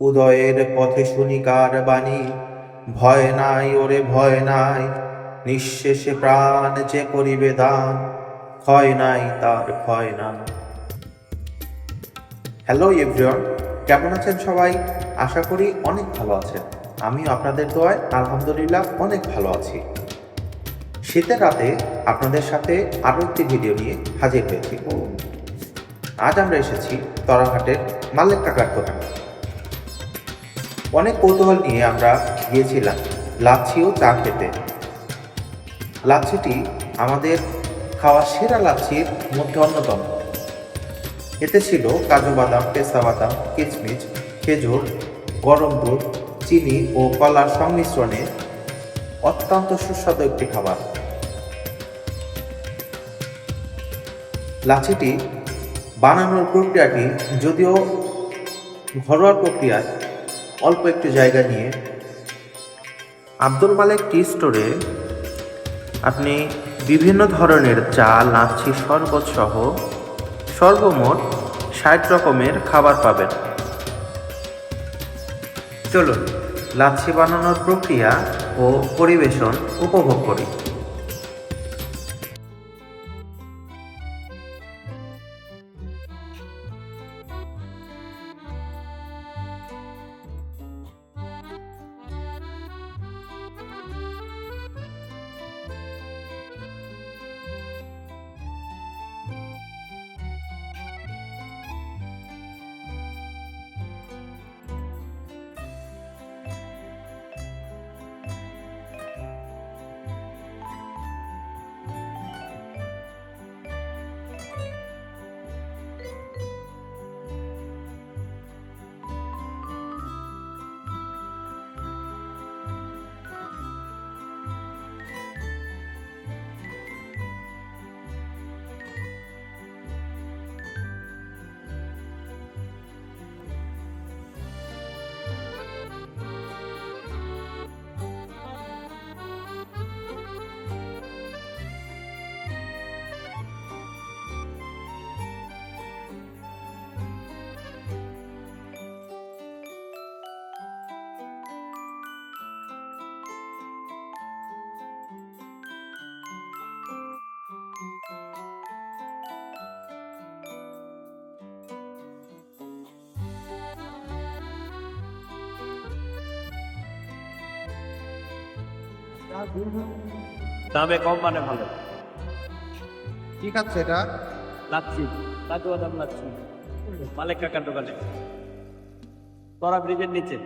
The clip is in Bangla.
উদয়ের পথে শুনিকার বাণী, ভয় নাই ওরে ভয় নাই, নিঃশেষে প্রাণ যে করিবে দান, ক্ষয় নাই তার ক্ষয় নাই হ্যালো এভরিওয়ান কেমন আছেন সবাই? আশা করি অনেক ভালো আছেন। আমিও আপনাদের দোয়ায় আলহামদুলিল্লাহ অনেক ভালো আছি। শীতের রাতে আপনাদের সাথে আরও একটি ভিডিও নিয়ে হাজির হয়েছি। আজ আমরা এসেছি তরাঘাটের মাল্লেক কাকার দোকানে। অনেক কৌতূহল নিয়ে আমরা গিয়েছিলাম লাচ্ছি ও চা খেতে। লাচ্ছিটি আমাদের খাওয়া সেরা লাচ্ছির মধ্যে অন্যতম। এতে ছিল কাজু বাদাম, পেস্তা বাদাম কিচমিচ খেজুর, গরম দুধ, চিনি ও কলার সংমিশ্রণে অত্যন্ত সুস্বাদু একটি খাবার। লাচ্ছিটি বানানোর প্রক্রিয়াটি যদিও ঘরোয়া প্রক্রিয়ায় অল্প একটু জায়গা নিয়ে আব্দুল মালিক টি স্টোরে আপনি বিভিন্ন ধরনের চা, লাচ্ছি, শরবত সহ সর্বমোট ষাট রকমের খাবার পাবেন। চলুন, লাচ্ছি বানানোর প্রক্রিয়া ও পরিবেশন উপভোগ করি। দামে কম মানে ভালো। কি খাচ্ছে এটা? লাচ্ছি। কাজু বাদাম লাচ্ছি। মালিক কাকার দোকানে। তোরা ব্রিজের নিচে।